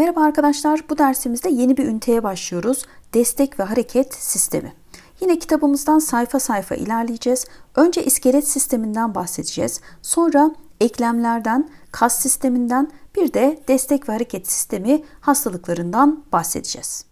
Merhaba arkadaşlar, bu dersimizde yeni bir üniteye başlıyoruz. Destek ve hareket sistemi. Yine kitabımızdan sayfa sayfa ilerleyeceğiz. Önce iskelet sisteminden bahsedeceğiz. Sonra eklemlerden, kas sisteminden, bir de destek ve hareket sistemi hastalıklarından bahsedeceğiz.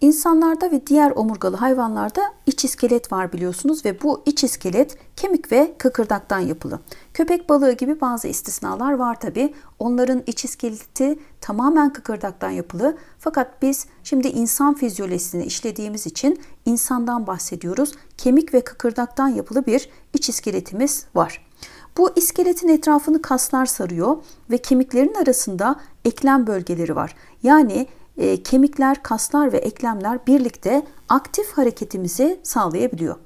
İnsanlarda ve diğer omurgalı hayvanlarda iç iskelet var biliyorsunuz ve bu iç iskelet kemik ve kıkırdaktan yapılı. Köpek balığı gibi bazı istisnalar var tabi. Onların iç iskeleti tamamen kıkırdaktan yapılı. Fakat biz şimdi insan fizyolojisini işlediğimiz için insandan bahsediyoruz. Kemik ve kıkırdaktan yapılı bir iç iskeletimiz var. Bu iskeletin etrafını kaslar sarıyor ve kemiklerin arasında eklem bölgeleri var. Yani e, kemikler, kaslar ve eklemler birlikte aktif hareketimizi sağlayabiliyor.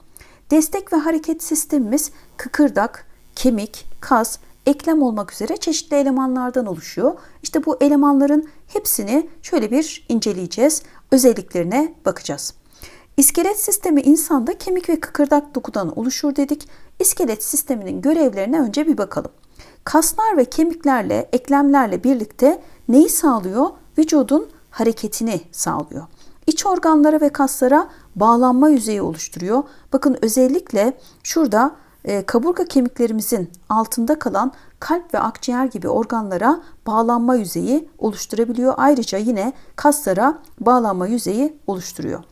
Destek ve hareket sistemimiz kıkırdak, kemik, kas, eklem olmak üzere çeşitli elemanlardan oluşuyor. İşte bu elemanların hepsini şöyle bir inceleyeceğiz. Özelliklerine bakacağız. İskelet sistemi insanda kemik ve kıkırdak dokudan oluşur dedik. İskelet sisteminin görevlerine önce bir bakalım. Kaslar ve kemiklerle, eklemlerle birlikte neyi sağlıyor? Vücudun hareketini sağlıyor. İç organlara ve kaslara bağlanma yüzeyi oluşturuyor. Bakın özellikle şurada e, kaburga kemiklerimizin altında kalan kalp ve akciğer gibi organlara bağlanma yüzeyi oluşturabiliyor. Ayrıca yine kaslara bağlanma yüzeyi oluşturuyor.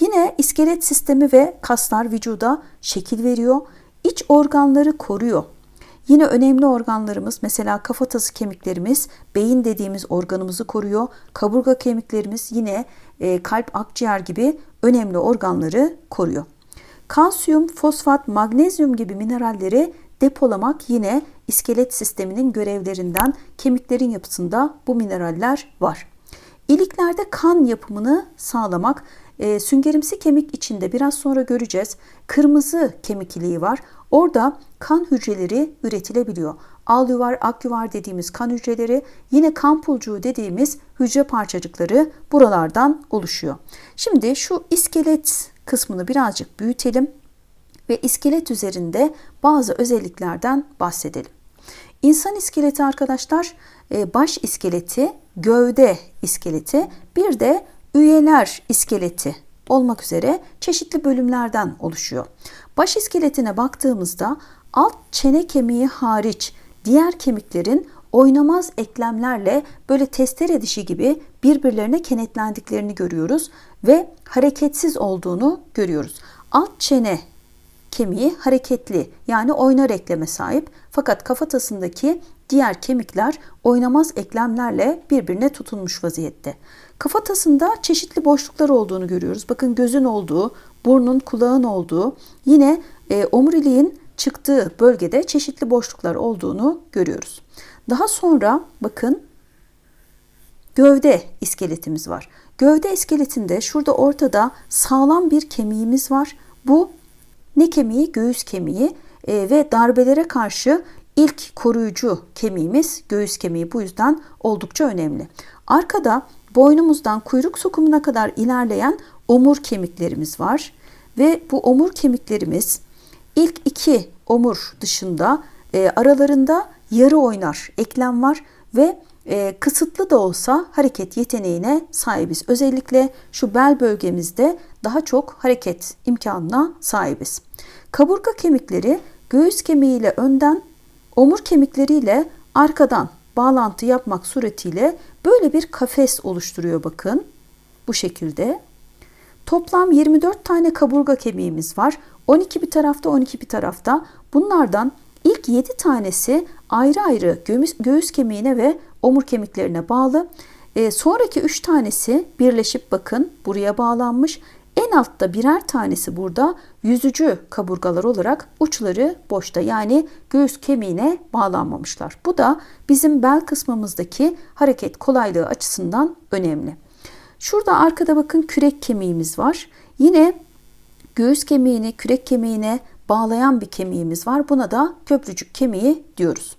Yine iskelet sistemi ve kaslar vücuda şekil veriyor. İç organları koruyor. Yine önemli organlarımız mesela kafatası kemiklerimiz beyin dediğimiz organımızı koruyor. Kaburga kemiklerimiz yine e, kalp, akciğer gibi önemli organları koruyor. Kalsiyum, fosfat, magnezyum gibi mineralleri depolamak yine iskelet sisteminin görevlerinden kemiklerin yapısında bu mineraller var. İliklerde kan yapımını sağlamak e, süngerimsi kemik içinde biraz sonra göreceğiz. Kırmızı kemik var. Orada kan hücreleri üretilebiliyor. Al yuvar, ak yuvar dediğimiz kan hücreleri, yine kan pulcuğu dediğimiz hücre parçacıkları buralardan oluşuyor. Şimdi şu iskelet kısmını birazcık büyütelim ve iskelet üzerinde bazı özelliklerden bahsedelim. İnsan iskeleti arkadaşlar e, baş iskeleti, gövde iskeleti, bir de üyeler iskeleti olmak üzere çeşitli bölümlerden oluşuyor. Baş iskeletine baktığımızda alt çene kemiği hariç diğer kemiklerin oynamaz eklemlerle böyle testere dişi gibi birbirlerine kenetlendiklerini görüyoruz ve hareketsiz olduğunu görüyoruz. Alt çene kemiği hareketli yani oynar ekleme sahip fakat kafatasındaki diğer kemikler oynamaz eklemlerle birbirine tutunmuş vaziyette. Kafatasında çeşitli boşluklar olduğunu görüyoruz. Bakın gözün olduğu, burnun, kulağın olduğu, yine e, omuriliğin çıktığı bölgede çeşitli boşluklar olduğunu görüyoruz. Daha sonra bakın gövde iskeletimiz var. Gövde iskeletinde şurada ortada sağlam bir kemiğimiz var. Bu ne kemiği? Göğüs kemiği e, ve darbelere karşı ilk koruyucu kemiğimiz göğüs kemiği bu yüzden oldukça önemli. Arkada boynumuzdan kuyruk sokumuna kadar ilerleyen omur kemiklerimiz var ve bu omur kemiklerimiz ilk iki omur dışında e, aralarında yarı oynar eklem var ve e, kısıtlı da olsa hareket yeteneğine sahibiz. Özellikle şu bel bölgemizde daha çok hareket imkanına sahibiz. Kaburga kemikleri göğüs kemiğiyle önden, omur kemikleriyle arkadan bağlantı yapmak suretiyle böyle bir kafes oluşturuyor bakın. Bu şekilde. Toplam 24 tane kaburga kemiğimiz var. 12 bir tarafta 12 bir tarafta. Bunlardan ilk 7 tanesi ayrı ayrı göğüs, göğüs kemiğine ve omur kemiklerine bağlı. E, sonraki 3 tanesi birleşip bakın buraya bağlanmış. En altta birer tanesi burada yüzücü kaburgalar olarak uçları boşta yani göğüs kemiğine bağlanmamışlar. Bu da bizim bel kısmımızdaki hareket kolaylığı açısından önemli. Şurada arkada bakın kürek kemiğimiz var. Yine göğüs kemiğini kürek kemiğine bağlayan bir kemiğimiz var. Buna da köprücük kemiği diyoruz.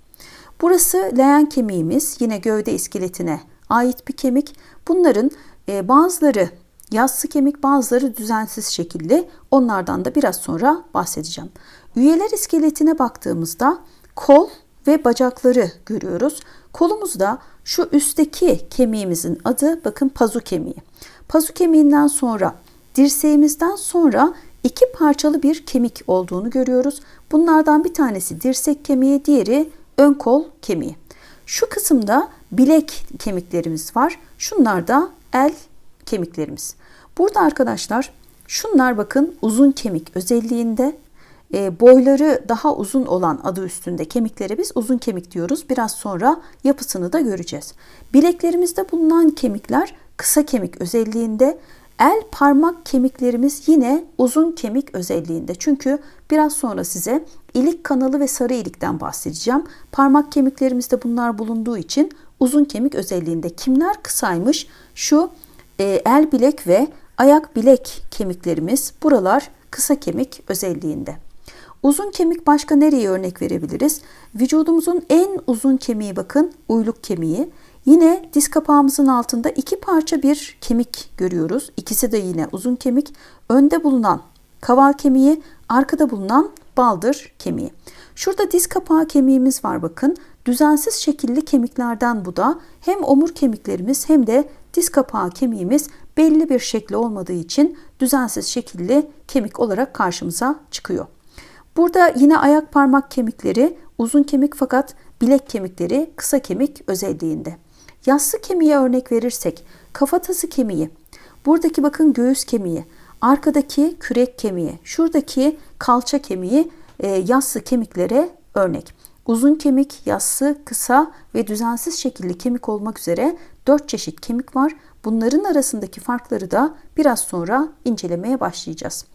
Burası leğen kemiğimiz yine gövde iskeletine ait bir kemik. Bunların e, bazıları Yassı kemik bazıları düzensiz şekilde onlardan da biraz sonra bahsedeceğim. Üyeler iskeletine baktığımızda kol ve bacakları görüyoruz. Kolumuzda şu üstteki kemiğimizin adı bakın pazu kemiği. Pazu kemiğinden sonra dirseğimizden sonra iki parçalı bir kemik olduğunu görüyoruz. Bunlardan bir tanesi dirsek kemiği, diğeri ön kol kemiği. Şu kısımda bilek kemiklerimiz var. Şunlar da el kemiklerimiz. Burada arkadaşlar şunlar bakın uzun kemik özelliğinde e, boyları daha uzun olan adı üstünde kemiklere biz uzun kemik diyoruz. Biraz sonra yapısını da göreceğiz. Bileklerimizde bulunan kemikler kısa kemik özelliğinde. El parmak kemiklerimiz yine uzun kemik özelliğinde. Çünkü biraz sonra size ilik kanalı ve sarı ilikten bahsedeceğim. Parmak kemiklerimizde bunlar bulunduğu için uzun kemik özelliğinde. Kimler kısaymış? Şu e, el bilek ve ayak bilek kemiklerimiz buralar kısa kemik özelliğinde. Uzun kemik başka nereye örnek verebiliriz? Vücudumuzun en uzun kemiği bakın uyluk kemiği. Yine diz kapağımızın altında iki parça bir kemik görüyoruz. İkisi de yine uzun kemik. Önde bulunan kaval kemiği, arkada bulunan baldır kemiği. Şurada diz kapağı kemiğimiz var bakın. Düzensiz şekilli kemiklerden bu da hem omur kemiklerimiz hem de diz kapağı kemiğimiz belli bir şekli olmadığı için düzensiz şekilli kemik olarak karşımıza çıkıyor. Burada yine ayak parmak kemikleri uzun kemik fakat bilek kemikleri kısa kemik özelliğinde. Yassı kemiğe örnek verirsek kafatası kemiği, buradaki bakın göğüs kemiği, arkadaki kürek kemiği, şuradaki kalça kemiği e, yassı kemiklere örnek. Uzun kemik, yassı, kısa ve düzensiz şekilli kemik olmak üzere 4 çeşit kemik var. Bunların arasındaki farkları da biraz sonra incelemeye başlayacağız.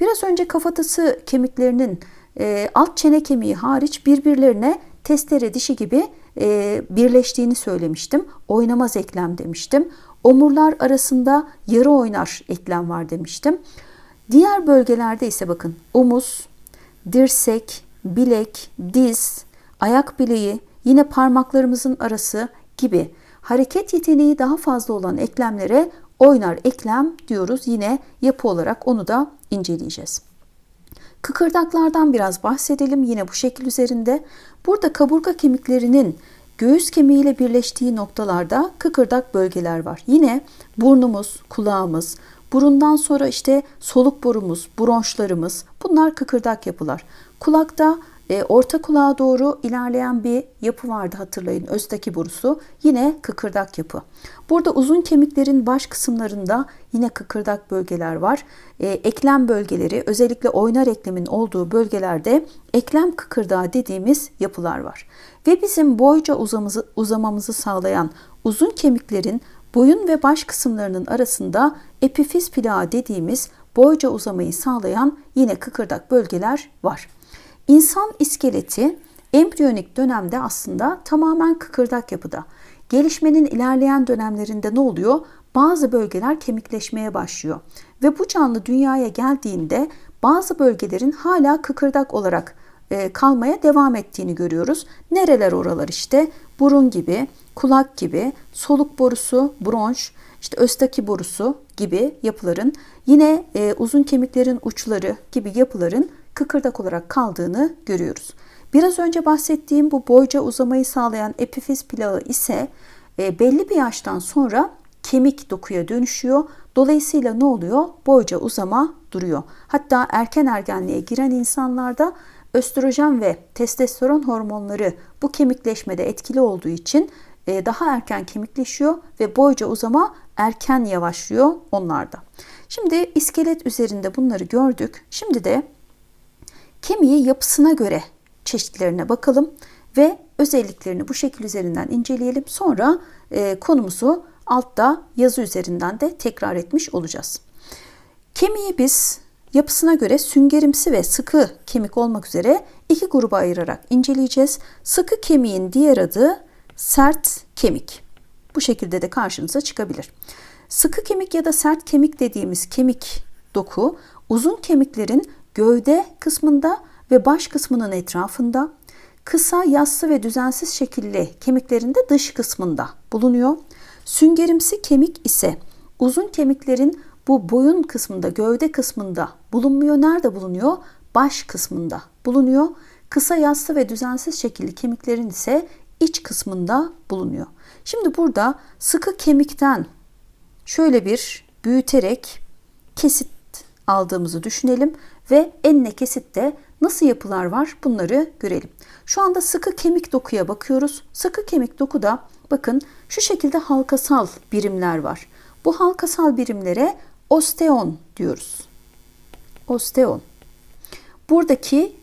Biraz önce kafatası kemiklerinin e, alt çene kemiği hariç birbirlerine testere dişi gibi e, birleştiğini söylemiştim. Oynamaz eklem demiştim. Omurlar arasında yarı oynar eklem var demiştim. Diğer bölgelerde ise bakın omuz, dirsek, bilek, diz, ayak bileği, yine parmaklarımızın arası gibi hareket yeteneği daha fazla olan eklemlere oynar eklem diyoruz. Yine yapı olarak onu da inceleyeceğiz. Kıkırdaklardan biraz bahsedelim yine bu şekil üzerinde. Burada kaburga kemiklerinin göğüs kemiğiyle birleştiği noktalarda kıkırdak bölgeler var. Yine burnumuz, kulağımız, burundan sonra işte soluk borumuz, bronşlarımız bunlar kıkırdak yapılar. Kulakta e, orta kulağa doğru ilerleyen bir yapı vardı hatırlayın. Özdeki borusu yine kıkırdak yapı. Burada uzun kemiklerin baş kısımlarında yine kıkırdak bölgeler var. E, eklem bölgeleri özellikle oynar eklemin olduğu bölgelerde eklem kıkırdağı dediğimiz yapılar var. Ve bizim boyca uzamızı, uzamamızı sağlayan uzun kemiklerin boyun ve baş kısımlarının arasında epifiz plağı dediğimiz boyca uzamayı sağlayan yine kıkırdak bölgeler var. İnsan iskeleti embriyonik dönemde aslında tamamen kıkırdak yapıda. Gelişmenin ilerleyen dönemlerinde ne oluyor? Bazı bölgeler kemikleşmeye başlıyor ve bu canlı dünyaya geldiğinde bazı bölgelerin hala kıkırdak olarak e, kalmaya devam ettiğini görüyoruz. Nereler oralar işte? Burun gibi, kulak gibi, soluk borusu, bronş, işte östaki borusu gibi yapıların, yine e, uzun kemiklerin uçları gibi yapıların kıkırdak olarak kaldığını görüyoruz. Biraz önce bahsettiğim bu boyca uzamayı sağlayan epifiz plağı ise e, belli bir yaştan sonra kemik dokuya dönüşüyor. Dolayısıyla ne oluyor? Boyca uzama duruyor. Hatta erken ergenliğe giren insanlarda östrojen ve testosteron hormonları bu kemikleşmede etkili olduğu için e, daha erken kemikleşiyor ve boyca uzama erken yavaşlıyor onlarda. Şimdi iskelet üzerinde bunları gördük. Şimdi de Kemiği yapısına göre çeşitlerine bakalım ve özelliklerini bu şekil üzerinden inceleyelim. Sonra e, konumuzu altta yazı üzerinden de tekrar etmiş olacağız. Kemiği biz yapısına göre süngerimsi ve sıkı kemik olmak üzere iki gruba ayırarak inceleyeceğiz. Sıkı kemiğin diğer adı sert kemik. Bu şekilde de karşımıza çıkabilir. Sıkı kemik ya da sert kemik dediğimiz kemik doku uzun kemiklerin gövde kısmında ve baş kısmının etrafında, kısa, yassı ve düzensiz şekilli kemiklerin de dış kısmında bulunuyor. Süngerimsi kemik ise uzun kemiklerin bu boyun kısmında, gövde kısmında bulunmuyor. Nerede bulunuyor? Baş kısmında bulunuyor. Kısa yassı ve düzensiz şekilli kemiklerin ise iç kısmında bulunuyor. Şimdi burada sıkı kemikten şöyle bir büyüterek kesit aldığımızı düşünelim ve enine kesitte nasıl yapılar var bunları görelim. Şu anda sıkı kemik dokuya bakıyoruz. Sıkı kemik dokuda bakın şu şekilde halkasal birimler var. Bu halkasal birimlere osteon diyoruz. Osteon. Buradaki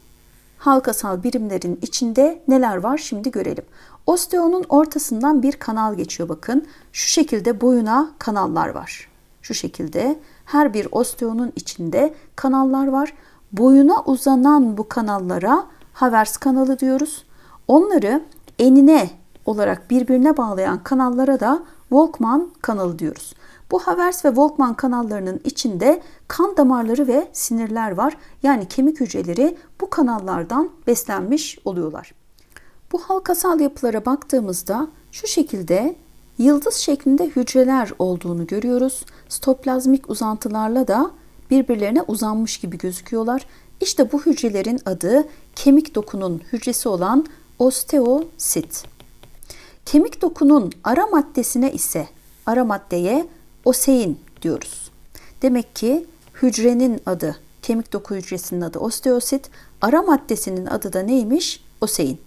halkasal birimlerin içinde neler var şimdi görelim. Osteonun ortasından bir kanal geçiyor bakın. Şu şekilde boyuna kanallar var. Şu şekilde her bir osteonun içinde kanallar var. Boyuna uzanan bu kanallara Havers kanalı diyoruz. Onları enine olarak birbirine bağlayan kanallara da Volkmann kanalı diyoruz. Bu Havers ve Volkmann kanallarının içinde kan damarları ve sinirler var. Yani kemik hücreleri bu kanallardan beslenmiş oluyorlar. Bu halkasal yapılara baktığımızda şu şekilde yıldız şeklinde hücreler olduğunu görüyoruz. Stoplazmik uzantılarla da birbirlerine uzanmış gibi gözüküyorlar. İşte bu hücrelerin adı kemik dokunun hücresi olan osteosit. Kemik dokunun ara maddesine ise ara maddeye osein diyoruz. Demek ki hücrenin adı, kemik doku hücresinin adı osteosit, ara maddesinin adı da neymiş? Osein.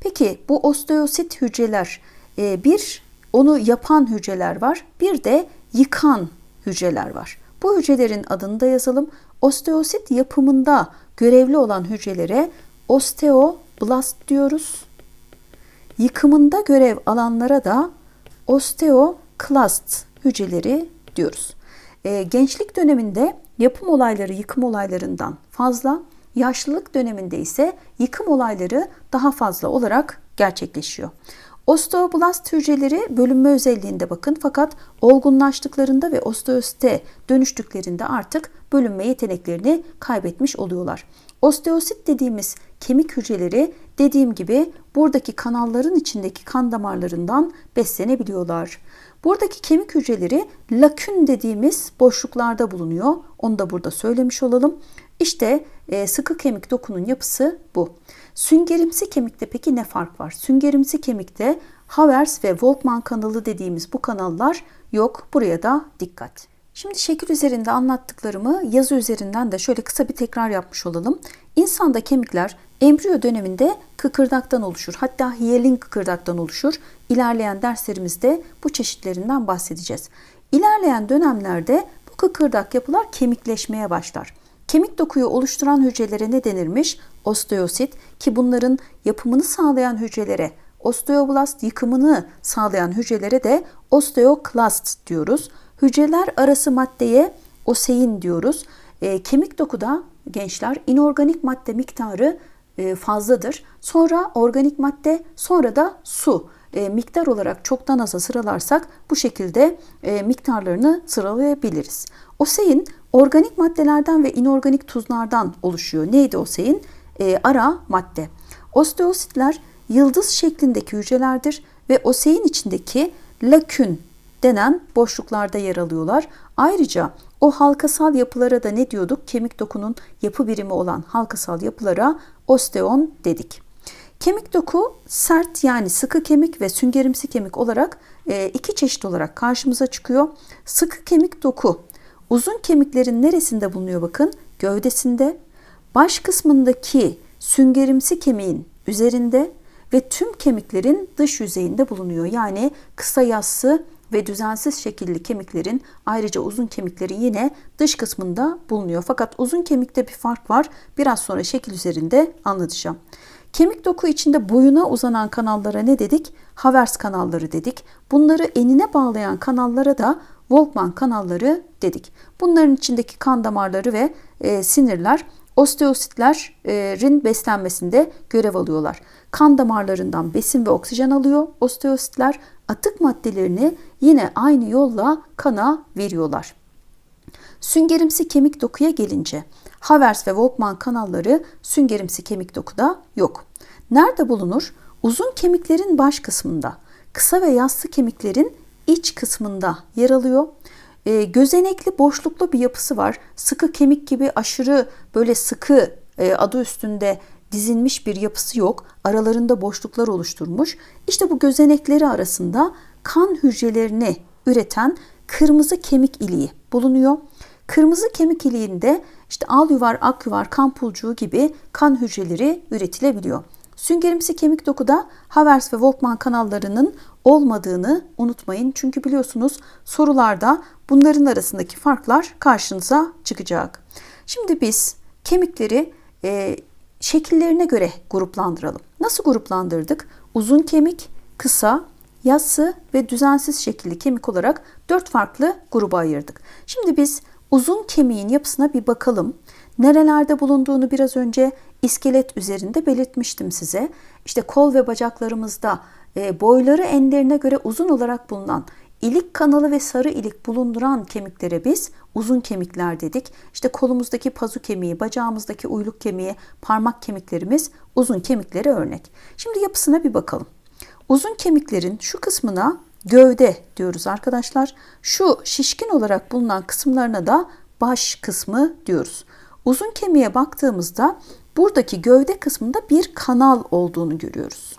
Peki bu osteosit hücreler e, bir onu yapan hücreler var, bir de yıkan hücreler var. Bu hücrelerin adını da yazalım. Osteosit yapımında görevli olan hücrelere osteoblast diyoruz. Yıkımında görev alanlara da osteoklast hücreleri diyoruz. E, gençlik döneminde yapım olayları yıkım olaylarından fazla, yaşlılık döneminde ise yıkım olayları daha fazla olarak gerçekleşiyor. Osteoblast hücreleri bölünme özelliğinde bakın fakat olgunlaştıklarında ve osteosite dönüştüklerinde artık bölünme yeteneklerini kaybetmiş oluyorlar. Osteosit dediğimiz kemik hücreleri dediğim gibi buradaki kanalların içindeki kan damarlarından beslenebiliyorlar. Buradaki kemik hücreleri lakün dediğimiz boşluklarda bulunuyor. Onu da burada söylemiş olalım. İşte e, sıkı kemik dokunun yapısı bu. Süngerimsi kemikte peki ne fark var? Süngerimsi kemikte Havers ve Volkmann kanalı dediğimiz bu kanallar yok. Buraya da dikkat. Şimdi şekil üzerinde anlattıklarımı yazı üzerinden de şöyle kısa bir tekrar yapmış olalım. İnsanda kemikler embriyo döneminde kıkırdaktan oluşur. Hatta hiyelin kıkırdaktan oluşur. İlerleyen derslerimizde bu çeşitlerinden bahsedeceğiz. İlerleyen dönemlerde bu kıkırdak yapılar kemikleşmeye başlar. Kemik dokuyu oluşturan hücrelere ne denirmiş? Osteosit ki bunların yapımını sağlayan hücrelere osteoblast yıkımını sağlayan hücrelere de osteoklast diyoruz. Hücreler arası maddeye osein diyoruz. E, kemik dokuda gençler inorganik madde miktarı fazladır. Sonra organik madde, sonra da su. E, miktar olarak çoktan aza sıralarsak bu şekilde e, miktarlarını sıralayabiliriz. Osein organik maddelerden ve inorganik tuzlardan oluşuyor. Neydi osein? E, ara madde. Osteositler yıldız şeklindeki hücrelerdir ve osein içindeki lakün denen boşluklarda yer alıyorlar. Ayrıca o halkasal yapılara da ne diyorduk? Kemik dokunun yapı birimi olan halkasal yapılara osteon dedik. Kemik doku sert yani sıkı kemik ve süngerimsi kemik olarak e, iki çeşit olarak karşımıza çıkıyor. Sıkı kemik doku uzun kemiklerin neresinde bulunuyor bakın? Gövdesinde, baş kısmındaki süngerimsi kemiğin üzerinde ve tüm kemiklerin dış yüzeyinde bulunuyor. Yani kısa yassı ve düzensiz şekilli kemiklerin ayrıca uzun kemikleri yine dış kısmında bulunuyor. Fakat uzun kemikte bir fark var. Biraz sonra şekil üzerinde anlatacağım. Kemik doku içinde boyuna uzanan kanallara ne dedik? Havers kanalları dedik. Bunları enine bağlayan kanallara da Volkmann kanalları dedik. Bunların içindeki kan damarları ve e, sinirler osteositlerin beslenmesinde görev alıyorlar. Kan damarlarından besin ve oksijen alıyor osteositler. Atık maddelerini yine aynı yolla kana veriyorlar. Süngerimsi kemik dokuya gelince Havers ve Volkmann kanalları süngerimsi kemik dokuda yok. Nerede bulunur? Uzun kemiklerin baş kısmında, kısa ve yassı kemiklerin iç kısmında yer alıyor. E, gözenekli boşluklu bir yapısı var. Sıkı kemik gibi aşırı böyle sıkı e, adı üstünde dizilmiş bir yapısı yok. Aralarında boşluklar oluşturmuş. İşte bu gözenekleri arasında kan hücrelerini üreten kırmızı kemik iliği bulunuyor. Kırmızı kemik iliğinde işte al yuvar, ak yuvar, kan pulcuğu gibi kan hücreleri üretilebiliyor. Süngerimsi kemik dokuda Havers ve Volkmann kanallarının olmadığını unutmayın. Çünkü biliyorsunuz sorularda bunların arasındaki farklar karşınıza çıkacak. Şimdi biz kemikleri e, şekillerine göre gruplandıralım. Nasıl gruplandırdık? Uzun kemik, kısa, yassı ve düzensiz şekilli kemik olarak dört farklı gruba ayırdık. Şimdi biz uzun kemiğin yapısına bir bakalım. Nerelerde bulunduğunu biraz önce iskelet üzerinde belirtmiştim size. İşte kol ve bacaklarımızda e, boyları enlerine göre uzun olarak bulunan ilik kanalı ve sarı ilik bulunduran kemiklere biz uzun kemikler dedik. İşte kolumuzdaki pazu kemiği, bacağımızdaki uyluk kemiği, parmak kemiklerimiz uzun kemiklere örnek. Şimdi yapısına bir bakalım. Uzun kemiklerin şu kısmına gövde diyoruz arkadaşlar. Şu şişkin olarak bulunan kısımlarına da baş kısmı diyoruz. Uzun kemiğe baktığımızda buradaki gövde kısmında bir kanal olduğunu görüyoruz.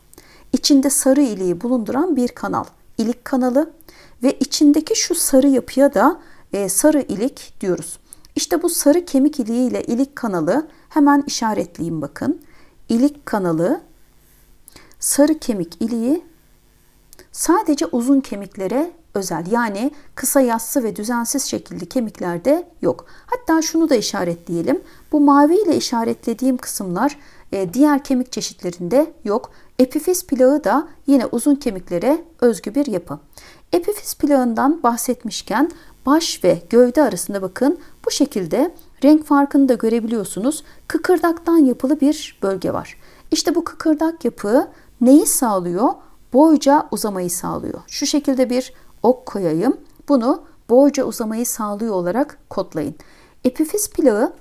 İçinde sarı iliği bulunduran bir kanal. İlik kanalı ve içindeki şu sarı yapıya da e, sarı ilik diyoruz. İşte bu sarı kemik iliği ile ilik kanalı hemen işaretleyeyim bakın. İlik kanalı, sarı kemik iliği sadece uzun kemiklere özel. Yani kısa yassı ve düzensiz şekilli kemiklerde yok. Hatta şunu da işaretleyelim. Bu mavi ile işaretlediğim kısımlar e, diğer kemik çeşitlerinde yok. Epifiz plağı da yine uzun kemiklere özgü bir yapı. Epifiz plağından bahsetmişken baş ve gövde arasında bakın bu şekilde renk farkını da görebiliyorsunuz. Kıkırdaktan yapılı bir bölge var. İşte bu kıkırdak yapı neyi sağlıyor? Boyca uzamayı sağlıyor. Şu şekilde bir ok koyayım. Bunu boyca uzamayı sağlıyor olarak kodlayın. Epifiz plağı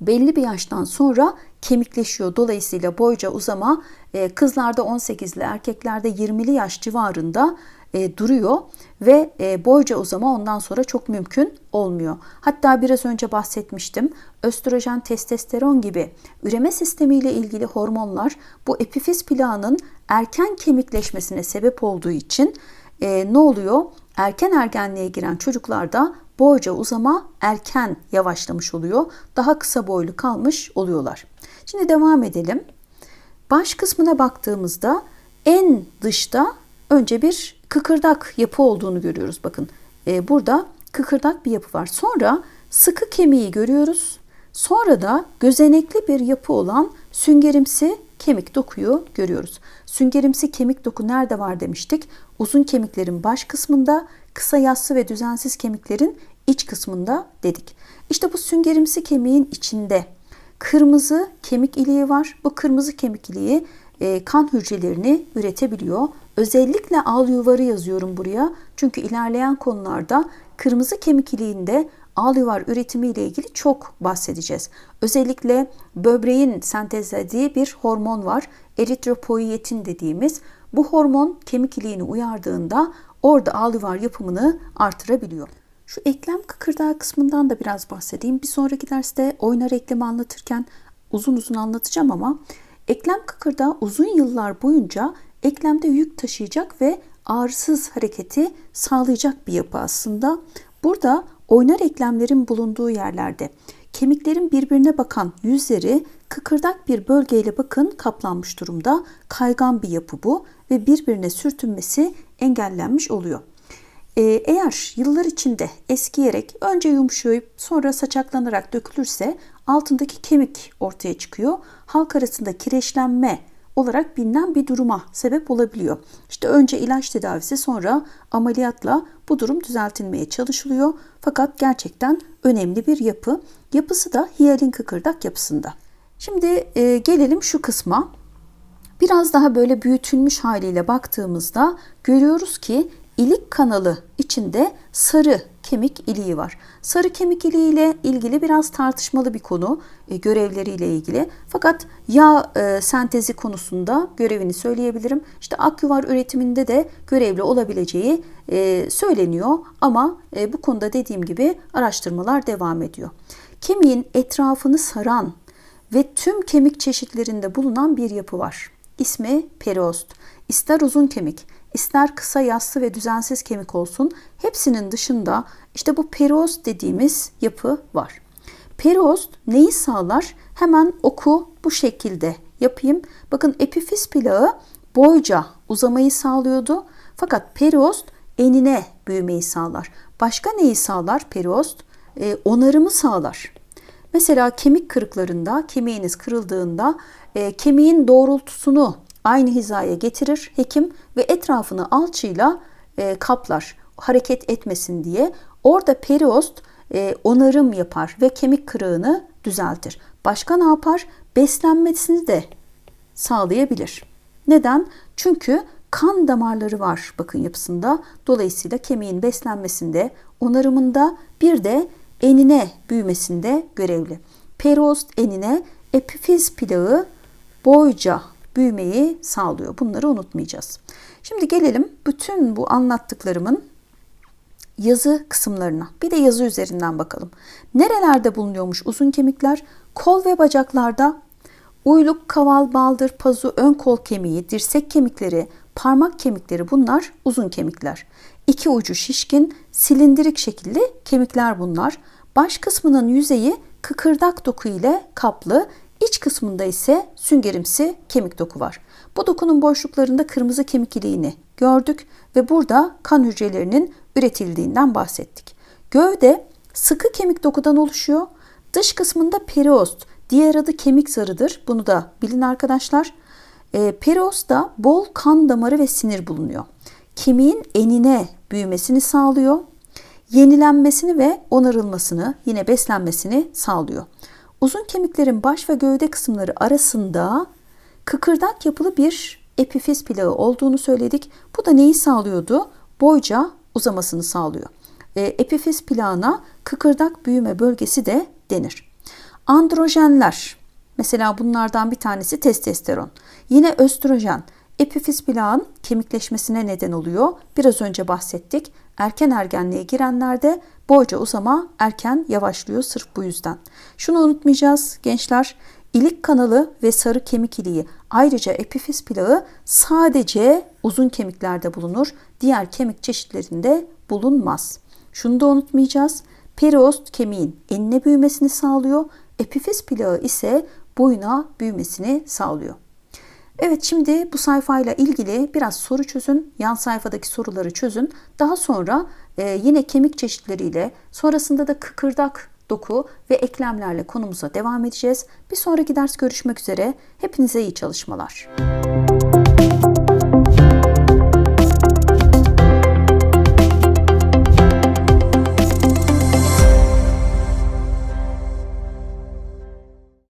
belli bir yaştan sonra kemikleşiyor. Dolayısıyla boyca uzama e, kızlarda 18'li erkeklerde 20'li yaş civarında e, duruyor ve e, boyca uzama ondan sonra çok mümkün olmuyor. Hatta biraz önce bahsetmiştim. Östrojen, testosteron gibi üreme sistemiyle ilgili hormonlar bu epifiz plağının erken kemikleşmesine sebep olduğu için ne oluyor? Erken ergenliğe giren çocuklarda boyca uzama erken yavaşlamış oluyor. Daha kısa boylu kalmış oluyorlar. Şimdi devam edelim. Baş kısmına baktığımızda en dışta önce bir kıkırdak yapı olduğunu görüyoruz. Bakın e, burada kıkırdak bir yapı var. Sonra sıkı kemiği görüyoruz. Sonra da gözenekli bir yapı olan süngerimsi kemik dokuyu görüyoruz. Süngerimsi kemik doku nerede var demiştik? Uzun kemiklerin baş kısmında, kısa yassı ve düzensiz kemiklerin iç kısmında dedik. İşte bu süngerimsi kemiğin içinde kırmızı kemik iliği var. Bu kırmızı kemik iliği e, kan hücrelerini üretebiliyor. Özellikle al yuvarı yazıyorum buraya. Çünkü ilerleyen konularda kırmızı kemik iliğinde al yuvar üretimi ile ilgili çok bahsedeceğiz. Özellikle böbreğin sentezlediği bir hormon var. Eritropoietin dediğimiz. Bu hormon kemik iliğini uyardığında orada al yuvar yapımını artırabiliyor. Şu eklem kıkırdağı kısmından da biraz bahsedeyim. Bir sonraki derste oynar eklemi anlatırken uzun uzun anlatacağım ama eklem kıkırdağı uzun yıllar boyunca eklemde yük taşıyacak ve ağrısız hareketi sağlayacak bir yapı aslında. Burada oynar eklemlerin bulunduğu yerlerde kemiklerin birbirine bakan yüzleri kıkırdak bir bölgeyle bakın kaplanmış durumda. Kaygan bir yapı bu ve birbirine sürtünmesi engellenmiş oluyor. Ee, eğer yıllar içinde eskiyerek önce yumuşayıp sonra saçaklanarak dökülürse altındaki kemik ortaya çıkıyor. Halk arasında kireçlenme olarak bilinen bir duruma sebep olabiliyor. İşte önce ilaç tedavisi sonra ameliyatla bu durum düzeltilmeye çalışılıyor. Fakat gerçekten önemli bir yapı. Yapısı da hiyalin kıkırdak yapısında. Şimdi e, gelelim şu kısma. Biraz daha böyle büyütülmüş haliyle baktığımızda görüyoruz ki ilik kanalı içinde sarı kemik iliği var. Sarı kemik iliği ile ilgili biraz tartışmalı bir konu e, görevleriyle ilgili. Fakat yağ e, sentezi konusunda görevini söyleyebilirim. İşte akyuvar üretiminde de görevli olabileceği e, söyleniyor ama e, bu konuda dediğim gibi araştırmalar devam ediyor. Kemiğin etrafını saran ve tüm kemik çeşitlerinde bulunan bir yapı var. İsmi periost. İster uzun kemik, ister kısa yassı ve düzensiz kemik olsun hepsinin dışında işte bu periost dediğimiz yapı var. Periost neyi sağlar? Hemen oku bu şekilde yapayım. Bakın epifiz plağı boyca uzamayı sağlıyordu. Fakat periost enine büyümeyi sağlar. Başka neyi sağlar periost? E, onarımı sağlar. Mesela kemik kırıklarında, kemiğiniz kırıldığında e, kemiğin doğrultusunu aynı hizaya getirir hekim ve etrafını alçıyla e, kaplar hareket etmesin diye. Orada periost e, onarım yapar ve kemik kırığını düzeltir. Başka ne yapar? Beslenmesini de sağlayabilir. Neden? Çünkü kan damarları var bakın yapısında. Dolayısıyla kemiğin beslenmesinde, onarımında bir de enine büyümesinde görevli. Periost enine epifiz plağı boyca büyümeyi sağlıyor. Bunları unutmayacağız. Şimdi gelelim bütün bu anlattıklarımın yazı kısımlarına. Bir de yazı üzerinden bakalım. Nerelerde bulunuyormuş uzun kemikler? Kol ve bacaklarda uyluk, kaval, baldır, pazu, ön kol kemiği, dirsek kemikleri, parmak kemikleri bunlar uzun kemikler. İki ucu şişkin, silindirik şekilli kemikler bunlar. Baş kısmının yüzeyi kıkırdak doku ile kaplı, iç kısmında ise süngerimsi kemik doku var. Bu dokunun boşluklarında kırmızı kemik iliğini gördük ve burada kan hücrelerinin üretildiğinden bahsettik. Gövde sıkı kemik dokudan oluşuyor. Dış kısmında periost, diğer adı kemik zarıdır. Bunu da bilin arkadaşlar. E, periosta bol kan damarı ve sinir bulunuyor. Kemiğin enine büyümesini sağlıyor. Yenilenmesini ve onarılmasını, yine beslenmesini sağlıyor. Uzun kemiklerin baş ve gövde kısımları arasında kıkırdak yapılı bir epifiz plağı olduğunu söyledik. Bu da neyi sağlıyordu? Boyca uzamasını sağlıyor. E, epifiz plağına kıkırdak büyüme bölgesi de denir. Androjenler, mesela bunlardan bir tanesi testosteron. Yine östrojen, epifiz plağın kemikleşmesine neden oluyor. Biraz önce bahsettik. Erken ergenliğe girenlerde boyca uzama erken yavaşlıyor sırf bu yüzden. Şunu unutmayacağız gençler. İlik kanalı ve sarı kemik iliği ayrıca epifiz plağı sadece uzun kemiklerde bulunur. Diğer kemik çeşitlerinde bulunmaz. Şunu da unutmayacağız. Periost kemiğin enine büyümesini sağlıyor. Epifiz plağı ise boyuna büyümesini sağlıyor. Evet şimdi bu sayfayla ilgili biraz soru çözün. Yan sayfadaki soruları çözün. Daha sonra e, yine kemik çeşitleriyle sonrasında da kıkırdak doku ve eklemlerle konumuza devam edeceğiz. Bir sonraki ders görüşmek üzere. Hepinize iyi çalışmalar.